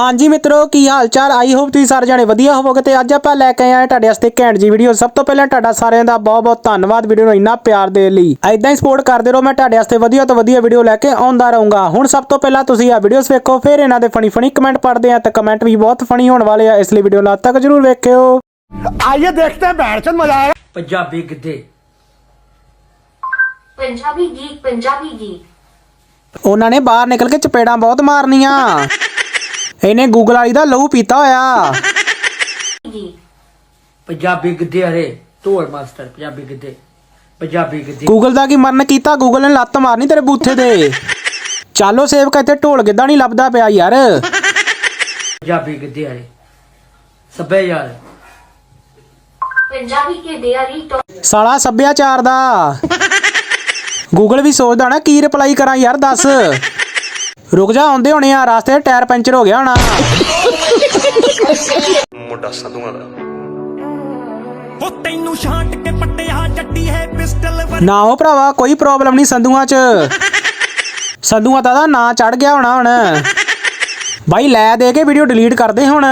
ਹਾਂਜੀ ਮਿੱਤਰੋ ਕੀ ਹਾਲ ਚਾਲ ਆਈ ਹੋਪ ਤੁਸੀਂ ਸਾਰੇ ਜਾਣੇ ਵਧੀਆ ਹੋਵੋਗੇ ਤੇ ਅੱਜ ਆਪਾਂ ਲੈ ਕੇ ਆਏ ਤੁਹਾਡੇ ਵਾਸਤੇ ਘੈਂਟ ਜੀ ਵੀਡੀਓ ਸਭ ਤੋਂ ਪਹਿਲਾਂ ਤੁਹਾਡਾ ਸਾਰਿਆਂ ਦਾ ਬਹੁਤ ਬਹੁਤ ਧੰਨਵਾਦ ਵੀਡੀਓ ਨੂੰ ਇੰਨਾ ਪਿਆਰ ਦੇ ਲਈ। ਐਦਾਂ ਹੀ ਸਪੋਰਟ ਕਰਦੇ ਰਹੋ ਮੈਂ ਤੁਹਾਡੇ ਵਾਸਤੇ ਵਧੀਆ ਤੋਂ ਵਧੀਆ ਵੀਡੀਓ ਲੈ ਕੇ ਆਉਂਦਾ ਰਹੂੰਗਾ। ਹੁਣ ਸਭ ਤੋਂ ਪਹਿਲਾਂ ਤੁਸੀਂ ਆ ਵੀਡੀਓਸ ਵੇਖੋ ਫਿਰ ਇਹਨਾਂ ਦੇ ਫਨੀ ਫਨੀ ਕਮੈਂਟ ਪੜਦੇ ਆ ਤੇ ਕਮੈਂਟ ਵੀ ਬਹੁਤ ਫਣੀ ਹੋਣ ਵਾਲੇ ਆ ਇਸ ਲਈ ਵੀਡੀਓ ਲਾਸਟ ਤੱਕ ਜਰੂਰ ਵੇਖਿਓ। ਆਈਏ ਦੇਖਦੇ ਹਾਂ ਬੈਠ ਚੰਦ ਮਜ਼ਾ ਆਏਗਾ। ਪੰਜਾਬੀ ਗਿੱਧੇ। ਪੰਜਾਬੀ ਗੀਤ ਪੰਜਾਬੀ ਗੀਤ। ਉਹਨਾਂ ਨੇ ਬਾਹਰ ਨਿਕਲ ਕੇ ਚਪੇੜਾਂ ਬਹੁਤ ਮਾਰਨੀਆਂ। ਇਹਨੇ ਗੂਗਲ ਵਾਲੀ ਦਾ ਲਹੂ ਪੀਤਾ ਹੋਇਆ। ਪੰਜਾਬੀ ਗਿੱਧੇ ਹਰੇ ਧੋਰ ਮਾਸਟਰ ਪੰਜਾਬੀ ਗਿੱਧੇ ਪੰਜਾਬੀ ਗਿੱਧੇ। ਗੂਗਲ ਦਾ ਕੀ ਮਰਨ ਕੀਤਾ? ਗੂਗਲ ਨੇ ਲੱਤ ਮਾਰਨੀ ਤੇਰੇ ਬੂਥੇ ਤੇ। ਚਾਲੋ ਸੇਵਕ ਇੱਥੇ ਢੋਲ ਗਿੱਧਾ ਨਹੀਂ ਲੱਭਦਾ ਪਿਆ ਯਾਰ। ਪੰਜਾਬੀ ਗਿੱਧੇ ਹਰੇ ਸੱਭੇ ਯਾਰ ਪੰਜਾਬੀ ਕੇ ਦਿਆਰੀ ਸਾਲਾ ਸੱਭਿਆਚਾਰ ਦਾ। ਗੂਗਲ ਵੀ ਸੋਚਦਾ ਨਾ ਕੀ ਰਿਪਲਾਈ ਕਰਾਂ ਯਾਰ ਦੱਸ। ਰੁਕ ਜਾ ਆਉਂਦੇ ਹੋਣੇ ਆ ਰਾਸਤੇ 'ਚ ਟਾਇਰ ਪੈਂਚਰ ਹੋ ਗਿਆ ਹੋਣਾ। ਮੁੰਡਾ ਸੰਧੂਆਂ ਦਾ। ਉਹ ਤੈਨੂੰ ਛਾਂਟ ਕੇ ਪੱਟਿਆ ਜੱਟੀ ਹੈ ਪਿਸਟਲ ਵਰ ਨਾ ਉਹ ਭਰਾਵਾ ਕੋਈ ਪ੍ਰੋਬਲਮ ਨਹੀਂ ਸੰਧੂਆਂ 'ਚ। ਸੰਧੂਆਂ ਦਾ ਨਾਂ ਚੜ ਗਿਆ ਹੋਣਾ ਹੁਣ। ਬਾਈ ਲੈ ਦੇ ਕੇ ਵੀਡੀਓ ਡਿਲੀਟ ਕਰਦੇ ਹੁਣ।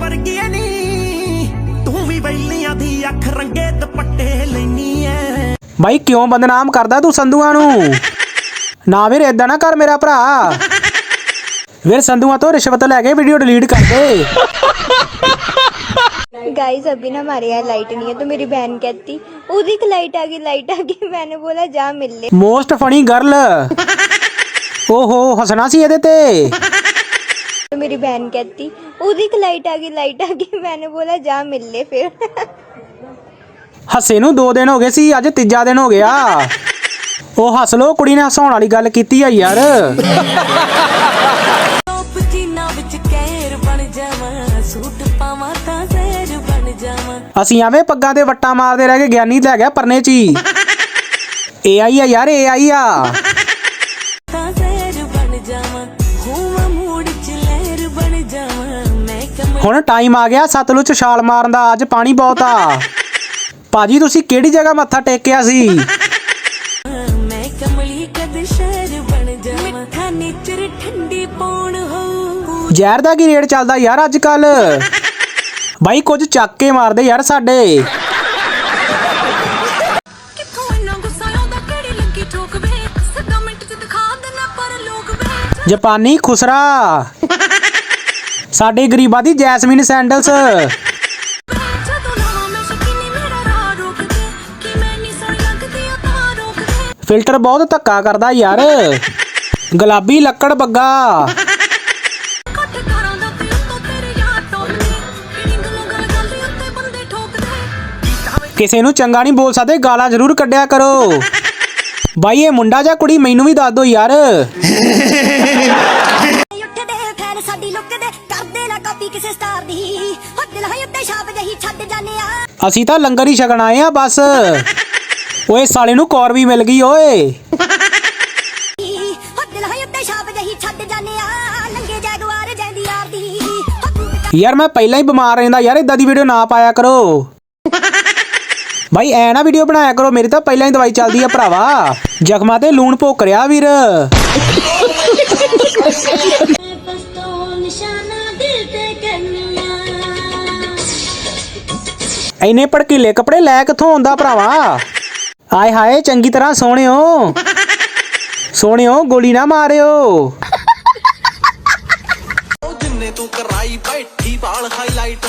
ਵਰਗੀ ਐ ਨੀ। ਤੂੰ ਵੀ ਬੈਲੀਆਂ ਦੀ ਅੱਖ ਰੰਗੇ ਦੁਪੱਟੇ ਲੈਣੀ ਐ। ਬਾਈ ਕਿਉਂ ਬਦਨਾਮ ਕਰਦਾ ਤੂੰ ਸੰਧੂਆਂ ਨੂੰ? ਨਾ ਵੀਰ ਏਦਾਂ ਨਾ ਕਰ ਮੇਰਾ ਭਰਾ ਵੀਰ ਸੰਧੂਆਂ ਤੋਂ ਰਿਸ਼ਵਤ ਲੈ ਕੇ ਵੀਡੀਓ ਡਿਲੀਟ ਕਰ ਦੇ गाइस अभी ना हमारे यहाँ लाइट नहीं है तो मेरी बहन कहती उदी की लाइट आ गई लाइट आ गई मैंने बोला जा मिल ले ਮੋਸਟ ਫਨੀ ਗਰਲ ਓਹੋ ਹੱਸਣਾ ਸੀ ਇਹਦੇ ਤੇ तो मेरी बहन कहती उदी की लाइट आ गई लाइट आ गई मैंने बोला जा मिल ले फिर ਹੱਸੇ ਨੂੰ 2 ਦਿਨ ਹੋ ਗਏ ਸੀ ਅੱਜ ਤੀਜਾ ਦਿਨ ਹੋ ਗਿਆ ਉਹ ਹੱਸ ਲੋ ਕੁੜੀ ਨੇ ਹਸਾਉਣ ਵਾਲੀ ਗੱਲ ਕੀਤੀ ਆ ਯਾਰ। ਅਸੀਂ ਐਵੇਂ ਪੱਗਾਂ ਤੇ ਵੱਟਾਂ ਮਾਰਦੇ ਰਹਿ ਕੇ ਗਿਆਨੀ ਲੈ ਗਿਆ ਪਰਨੇ ਚ ਹੀ। ਏਆਈ ਆ ਯਾਰ ਏਆਈ ਆ। ਹੁਣ ਟਾਈਮ ਆ ਗਿਆ ਸਤਲੁਜ ਛਾਲ ਮਾਰਨ ਦਾ ਅੱਜ ਪਾਣੀ ਬਹੁਤ ਆ। ਭਾਜੀ ਤੁਸੀਂ ਕਿਹੜੀ ਜਗ੍ਹਾ ਮੱਥਾ ਟੇਕਿਆ ਸੀ? ਜ਼ਹਿਰ ਦਾ ਕੀ ਰੇਟ ਚੱਲਦਾ ਯਾਰ ਅੱਜ ਕੱਲ ਬਾਈ ਕੁਝ ਚੱਕ ਕੇ ਮਾਰਦੇ ਯਾਰ ਸਾਡੇ। ਜਾਪਾਨੀ ਖੁਸਰਾ। ਸਾਡੇ ਗਰੀਬਾਂ ਦੀ ਜੈਸਮੀਨ ਸੈਂਡਲਸ। ਫਿਲਟਰ ਬਹੁਤ ਧੱਕਾ ਕਰਦਾ ਯਾਰ। ਗੁਲਾਬੀ ਲੱਕੜ ਬੱਗਾ। ਕਿਸੇ ਨੂੰ ਚੰਗਾ ਨਹੀਂ ਬੋਲ ਸਕਦੇ ਗਾਲਾਂ ਜ਼ਰੂਰ ਕੱਢਿਆ ਕਰੋ। ਬਾਈ ਇਹ ਮੁੰਡਾ ਜਾਂ ਕੁੜੀ ਮੈਨੂੰ ਵੀ ਦੱਸ ਦਿਓ ਯਾਰ। ਉੱਠਦੇ ਫੈਨ ਸਾਡੀ ਲੁੱਕ ਦੇ ਕਰਦੇ ਨਾ ਕਾਪੀ ਕਿਸੇ ਸਟਾਰ ਦੀ। ਹੋ ਦਿਲ ਹੈ ਉੱਤੇ ਛਾਪ ਜਹੀ ਛੱਡ ਜਾਣੇ ਆ। ਅਸੀਂ ਤਾਂ ਲੰਗਰ ਹੀ ਛਕਣ ਆਏ ਆ ਬਸ। ਓਏ ਸਾਲੇ ਨੂੰ ਕੌਰ ਵੀ ਮਿਲ ਗਈ ਓਏ। ਹੋ ਦਿਲ ਹੈ ਉੱਤੇ ਛਾਪ ਜਹੀ ਛੱਡ ਜਾਣੇ ਆ। ਲੰਗੇ ਜੈਗਵਾਰ ਜੈਂਦੀ ਯਾਰ ਦੀ ਯਾਰ ਮੈਂ ਪਹਿਲਾਂ ਹੀ ਬਿਮਾਰ ਰਹਿੰਦਾ ਯਾਰ ਇਦਾਂ ਦੀ ਵੀਡੀਓ ਨਾ ਪਾਇਆ ਕਰੋ। ਬਾਈ, ਐ ਨਾ ਵੀਡੀਓ ਬਣਾਇਆ ਕਰੋ, ਮੇਰੀ ਤਾਂ ਪਹਿਲਾਂ ਹੀ ਦਵਾਈ ਚੱਲਦੀ ਆ ਭਰਾਵਾ। ਜ਼ਖਮਾਂ ਤੇ ਲੂਣ ਭੋਕ ਰਿਆ ਵੀਰ। ਐਨੇ ਭੜਕੀਲੇ ਕੱਪੜੇ ਲੈ ਕਿੱਥੋਂ ਆਉਂਦਾ ਭਰਾਵਾ? ਆਏ ਹਾਏ, ਚੰਗੀ ਤਰ੍ਹਾਂ ਸੋਹਣਿਓ ਸੋਹਣਿਓ ਗੋਲੀ ਨਾ ਮਾਰਿਓ। ਜਿੰਨੇ ਤੂੰ ਕਰਾਈ ਬੈਠੀ ਵਾਲ ਹਾਈਲਾਈਟ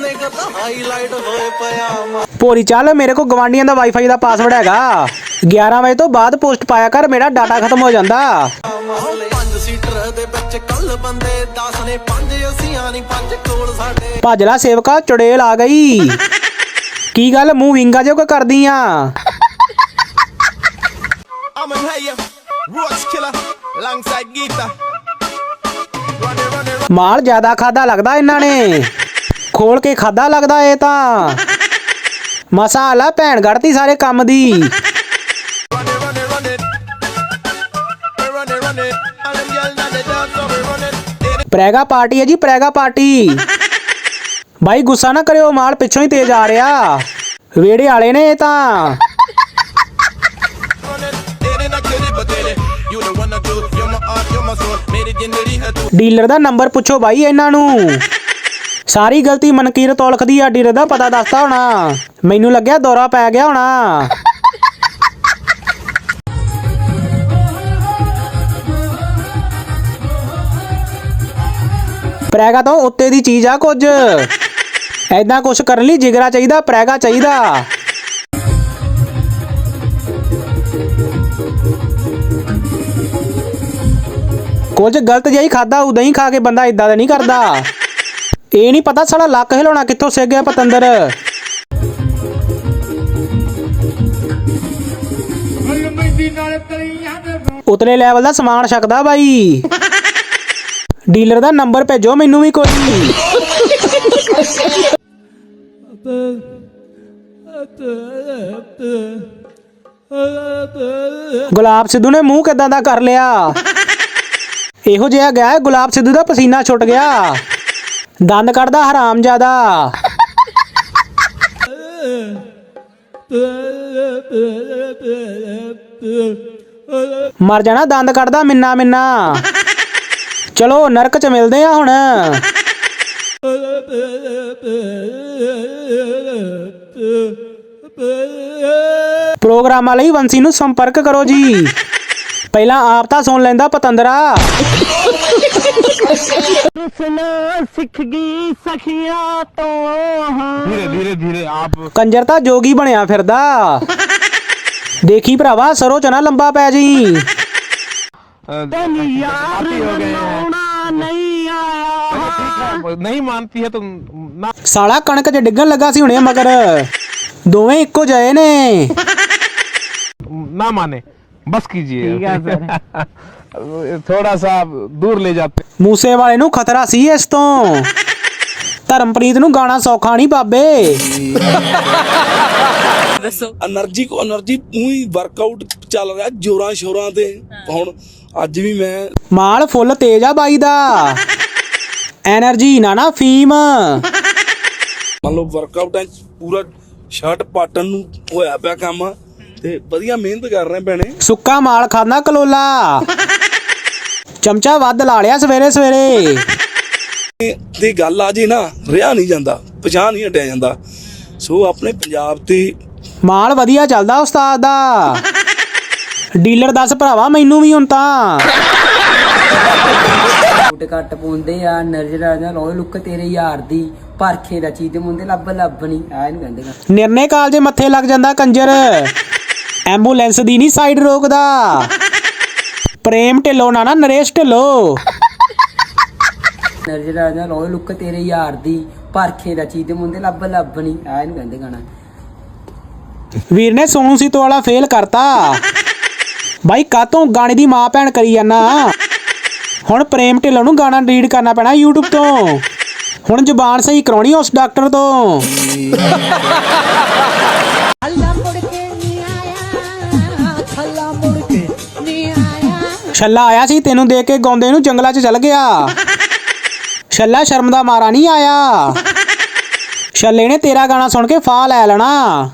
ਉਹਨੇ ਕਰਦਾ ਹਾਈਲਾਈਟ ਹੋਏ ਪਿਆ ਮਾ ਭੋਰੀ ਚੱਲ ਮੇਰੇ ਕੋਲ ਗਵਾਂਡੀਆਂ ਦਾ ਵਾਈਫਾਈ ਦਾ ਪਾਸਵਰਡ ਹੈਗਾ। 11 ਵਜੇ ਤੋਂ ਬਾਅਦ ਪੋਸਟ ਪਾਇਆ ਕਰ ਮੇਰਾ ਡਾਟਾ ਖਤਮ ਹੋ ਜਾਂਦਾ। ਪੰਜ ਸੀਟਰ ਦੇ ਵਿੱਚ ਕੱਲ ਬੰਦੇ 10 ਨੇ ਪੰਜ ਅਸੀਂ ਆ ਨਹੀਂ ਪੰਜ ਕੋਲ ਸਾਡੇ। ਭੱਜ ਲੈ ਸੇਵਕਾ ਚੁੜੇਲ ਆ ਗਈ। ਕੀ ਗੱਲ ਮੂੰਹ ਵਿੰਗਾ ਜਿਹਾ ਕਰਦੀ ਆ? I'm Roach killer, alongside ਮਾਲ ਜ਼ਿਆਦਾ ਖਾਦਾ ਲੱਗਦਾ ਇਹਨਾਂ ਨੇ। ਖੋਲ ਕੇ ਖਾਦਾ ਲੱਗਦਾ ਇਹ ਤਾਂ ਮਸਾਲਾ ਭੈਣ ਗੜਤੀ ਸਾਰੇ ਕੰਮ ਦੀ ਪ੍ਰੈਗਾ ਪਾਰਟੀ ਹੈ ਜੀ ਪ੍ਰੈਗਾ ਪਾਰਟੀ ਭਾਈ ਗੁੱਸਾ ਨਾ ਕਰਿਓ ਮਾਲ ਪਿੱਛੋਂ ਹੀ ਤੇਜ਼ ਆ ਰਿਹਾ ਵੇੜੇ ਵਾਲੇ ਨੇ ਇਹ ਤਾਂ ਡੀਲਰ ਦਾ ਨੰਬਰ ਪੁੱਛੋ ਭਾਈ ਇਹਨਾਂ ਨੂੰ ਸਾਰੀ ਗਲਤੀ ਮਨਕੀਰਤ ਤੋਲਖ ਦੀ ਆ ਡੀਲਰ ਦਾ ਪਤਾ ਦੱਸਦਾ ਹੋਣਾ। ਮੈਨੂੰ ਲੱਗਿਆ ਦੌਰਾ ਪੈ ਗਿਆ ਹੋਣਾ। ਪ੍ਰੈਗਾ ਤੋਂ ਉੱਤੇ ਦੀ ਚੀਜ਼ ਆ ਕੁਝ। ਐਦਾਂ ਕੁਝ ਕਰਨ ਲਈ ਜਿਗਰਾ ਚਾਹੀਦਾ, ਪ੍ਰੈਗਾ ਚਾਹੀਦਾ। ਕੁਝ ਗਲਤ ਜਿਹਾ ਹੀ ਖਾਦਾ ਉਦਾਂ ਹੀ ਖਾ ਕੇ ਬੰਦਾ ਇਦਾਂ ਦਾ ਨਹੀਂ ਕਰਦਾ। ਇਹ ਨਹੀਂ ਪਤਾ ਸਾਲਾ ਲੱਕ ਹਿਲਾਉਣਾ ਕਿੱਥੋਂ ਸਿੱਖ ਗਿਆ ਪਤੰਦਰ। ਉਤਲੇ ਲੈਵਲ ਦਾ ਸਮਾਨ ਛਕਦਾ ਬਾਈ। ਡੀਲਰ ਦਾ ਨੰਬਰ ਭੇਜੋ, ਮੈਨੂੰ ਵੀ ਕੋਈ। ਗੁਲਾਬ ਸਿੱਧੂ ਨੇ ਮੂੰਹ ਕਿਦਾਂ ਦਾ ਕਰ ਲਿਆ? ਇਹੋ ਜਿਹਾ ਗਿਆ ਗੁਲਾਬ ਸਿੱਧੂ ਦਾ ਪਸੀਨਾ ਛੁੱਟ ਗਿਆ। ਦੰਦ ਕੱਢਦਾ ਹਰਾਮ ਜ਼ਿਆਦਾ ਮਰ ਜਾਣਾ, ਦੰਦ ਕੱਢਦਾ ਮਿੰਨਾ ਮਿੰਨਾ। ਚਲੋ, ਨਰਕ ਚ ਮਿਲਦੇ ਆ ਹੁਣ। ਪ੍ਰੋਗਰਾਮਾਂ ਲਈ ਵੰਸੀ ਨੂੰ ਸੰਪਰਕ ਕਰੋ ਜੀ। ਪਹਿਲਾਂ ਆਪ ਤਾਂ ਸੁਣ ਲੈਂਦਾ ਪਤੰਦਰਾ। धीरे धीरे धीरे आप ਕੰਜਰ ਤਾਂ ਜੋਗੀ ਬਣਿਆ ਫਿਰਦਾ ਦੇਖੀ ਭਰਾਵਾ ਸਰੋ ਚ ਨਾ ਲੰਬਾ ਪੈ ਜੀ यार नहीं आया नहीं मानती है तो ना ਸਾਲਾ ਕਣਕ 'ਚ ਡਿੱਗਣ ਲੱਗਾ ਸੀ ਹੁਣੇ ਮਗਰ ਦੋਵੇਂ ਇੱਕੋ ਜਿਹੇ ਨੇ ना माने बस कीजिए ਥੋੜਾ ਸਾ ਦੂਰ ਲੈ ਜਾਂਦੇ ਮੂਸੇ ਵਾਲੇ ਨੂੰ ਖਤਰਾ ਸੀ ਇਸ ਤੋਂ। ਧਰਮਪ੍ਰੀਤ ਨੂੰ ਗਾਣਾ ਸੌਖਾ ਨਹੀਂ ਬਾਬੇ। ਦੱਸੋ। એનર્ਜੀ ਕੋ એનર્ਜੀ ਉਹੀ ਵਰਕਆਊਟ ਚੱਲ ਰਿਹਾ ਜੋਰਾਂ ਸ਼ੋਰਾਂ ਤੇ। ਹੁਣ ਅੱਜ ਵੀ ਮੈਂ ਮਾਲ ਫੁੱਲ ਤੇਜ ਆ ਬਾਈ ਦਾ। એનર્ਜੀ ਨਾ ਨਾ ਫੀਮ। ਮੰਨ ਲਓ ਵਰਕਆਊਟਾਂ ਪੂਰਾ ਸ਼ਰਟ ਪਾਟਣ ਨੂੰ ਹੋਇਆ ਪਿਆ ਕੰਮ। ਤੇ ਵਧੀਆ ਮਿਹਨਤ ਕਰ ਰਹੇ ਭੈਣੇ। ਸੁੱਕਾ ਮਾਲ ਖਾਣਾ ਕਲੋਲਾ। ਚਮਚਾ ਵੱਧ ਲਾ ਲਿਆ ਸਵੇਰੇ ਸਵੇਰੇ। ਤੇ- ਤੇ ਗੱਲ ਆ ਜੇ ਨਾ ਰਿਆ ਨਹੀਂ ਜਾਂਦਾ ਪਛਾਣ ਨਹੀਂ ਹਟਿਆ ਜਾਂਦਾ। ਸੋ ਆਪਣੇ ਪੰਜਾਬ ਤੇ ਮਾਲ ਵਧੀਆ ਚੱਲਦਾ ਉਸਤਾਦ ਦਾ। ਡੀਲਰ ਦੱਸ ਭਰਾਵਾ ਮੈਨੂੰ ਵੀ ਹੁਣ ਤਾਂ। ਫੁੱਟ ਘੱਟ ਪਾਉਂਦੇ ਆ ਨਜ਼ਰ ਆ ਜਾ ਲੋਏ ਲੁੱਕ ਤੇਰੇ ਯਾਰ ਦੀ। ਪਰਖੇ ਦਾ ਚੀਜ਼ ਦੇ ਮੁੰਡੇ ਲੱਭ ਲੱਭ ਨਹੀਂ ਆ ਇਹਨੂੰ ਕਹਿੰਦੇ ਗਾ। ਨਿਰਨੇ ਕਾਲ ਦੇ ਮੱਥੇ ਲੱਗ ਜਾਂਦਾ ਕੰਜਰ ਐਂਬੂਲੈਂਸ ਦੀ ਨਹੀਂ ਸਾਈਡ ਰੋਕਦਾ। ਪ੍ਰੇਮ ਢਿੱਲੋਂ ਨਾ ਨਾ ਨਰੇਸ਼ ਢਿੱਲੋਂ। ਨਜ਼ਰ ਆ ਜਾ ਲੋਏ ਲੁੱਕ ਤੇਰੇ ਯਾਰ ਦੀ ਪਰਖੇ ਦਾ ਚੀਜ਼ ਦੇ ਮੁੰਡੇ ਲੱਭ ਲੱਭ ਨਹੀਂ ਆ ਇਹਨੂੰ ਕਹਿੰਦੇ ਗਾਣਾ। ਵੀਰ ਨੇ ਸੋਨੂ ਸੀਤੋ ਵਾਲਾ ਫੇਲ ਕਰਤਾ। ਬਾਈ ਕਾਤੋਂ ਗਾਣੇ ਦੀ ਮਾਂ ਭੈਣ ਕਰੀ ਜਾਨਾ? ਹੁਣ ਪ੍ਰੇਮ ਢਿੱਲੋਂ ਨੂੰ ਗਾਣਾ ਰੀਡ ਕਰਨਾ ਪੈਣਾ YouTube ਤੋਂ। ਹੁਣ ਜ਼ੁਬਾਨ ਸਹੀ ਕਰਾਉਣੀ ਉਸ ਡਾਕਟਰ ਤੋਂ। ਛੱਲਾ ਆਇਆ ਸੀ ਤੈਨੂੰ ਦੇਖ ਕੇ ਗਾਉਂਦੇ ਨੂੰ ਜੰਗਲਾਂ 'ਚ ਚਲ ਗਿਆ। ਛੱਲਾ ਸ਼ਰਮ ਦਾ ਮਾਰਾ ਨਹੀਂ ਆਇਆ। ਛੱਲੇ ਨੇ ਤੇਰਾ ਗਾਣਾ ਸੁਣ ਕੇ ਫਾਹ ਲੈ ਲੈਣਾ।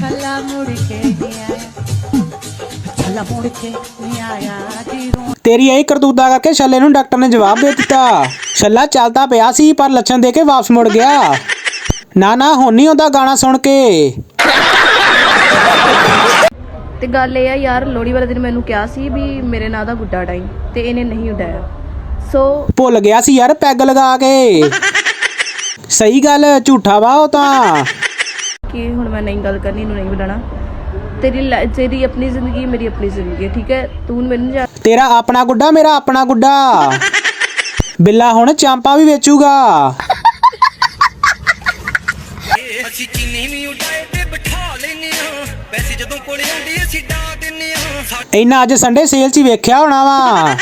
ਥੱਲਾ ਮੁੜ ਕੇ ਨਹੀਂ ਆਇਆ। ਥੱਲਾ ਮੁੜ ਕੇ ਨਹੀਂ ਆਇਆ ਜੀ ਰੋ ਤੇਰੀ ਇਹ ਕਰਤੂਤਾ ਕਰਕੇ ਛੱਲੇ ਨੂੰ ਡਾਕਟਰ ਨੇ ਜਵਾਬ ਦੇ ਦਿੱਤਾ। ਛੱਲਾ ਚੱਲਦਾ ਪਿਆ ਸੀ ਪਰ ਲੱਛਣ ਦੇ ਕੇ ਵਾਪਸ ਮੁੜ ਗਿਆ। ਨਾ ਨਾ ਹੁਣ ਨਹੀਂ ਉਹਦਾ ਗਾਣਾ ਸੁਣ ਕੇ। ਤੇ ਗੱਲ ਇਹ ਆ ਯਾਰ ਲੋਹੜੀ ਵਾਲੇ ਦਿਨ ਮੈਨੂੰ ਕਿਹਾ ਸੀ ਵੀ ਮੇਰੇ ਨਾਂ ਦਾ ਗੁੱਡਾ ਟਾਈਮ ਤੇ ਇਹਨੇ ਨਹੀਂ ਉਡਾਇਆ। ਸੋ ਭੁੱਲ ਗਿਆ ਸੀ ਯਾਰ ਪੈਗ ਲਗਾ ਕੇ। ਸਹੀ ਗੱਲ ਝੂਠਾ ਵਾ ਉਹ ਤਾਂ। ਕਿ ਹੁਣ ਮੈਂ ਨਹੀਂ ਗੱਲ ਕਰਨੀ ਇਹਨੂੰ ਨਹੀਂ ਉਡਾਣਾ ਤੇਰੀ ਤੇਰੀ ਆਪਣੀ ਜ਼ਿੰਦਗੀ ਮੇਰੀ ਆਪਣੀ ਜ਼ਿੰਦਗੀ ਹੈ ਠੀਕ ਹੈ? ਤੂੰ ਮੈਨੂੰ ਜਾ ਤੇਰਾ ਆਪਣਾ ਗੁੱਡਾ ਮੇਰਾ ਆਪਣਾ ਗੁੱਡਾ। ਬਿੱਲਾ ਹੁਣ ਚਾਂਪਾ ਵੀ ਵੇਚੂਗਾ। ਅਸੀਂ ਚੀਨੀ ਵੀ ਉਡਾਏ। ਪੈਸੇ ਜਦੋਂ ਕੋਲੇ ਆਉਂਦੇ ਅਸੀਂ ਡਾ ਦਿੰਨੇ ਆ। ਇੰਨਾ ਅੱਜ ਸੰਡੇ ਸੇਲ 'ਚ ਹੀ ਵੇਖਿਆ ਹੋਣਾ ਵਾ।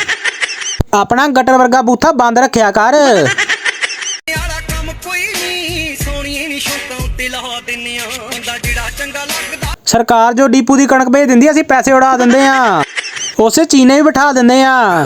ਆਪਣਾ ਗਟਰ ਵਰਗਾ ਬੂਥਾ ਬੰਦ ਰੱਖਿਆ ਕਰ। ਯਾਰਾ ਕੰਮ ਕੋਈ ਨਹੀਂ ਸੋਹਣੀਏ ਨਹੀਂ ਸ਼ੌਕਾਂ ਉੱਤੇ ਲਾ ਦਿੰਨੇ ਆ। ਬੰਦਾ ਜਿਹੜਾ ਚੰਗਾ ਲੱਗਦਾ। ਸਰਕਾਰ ਜੋ ਡੀਪੂ ਦੀ ਕਣਕ ਭੇਜ ਦਿੰਦੀ ਅਸੀਂ ਪੈਸੇ ਉਡਾ ਦਿੰਦੇ ਆ। ਉਸੇ ਚੀਨੇ ਵੀ ਬਿਠਾ ਦਿੰਦੇ ਆ।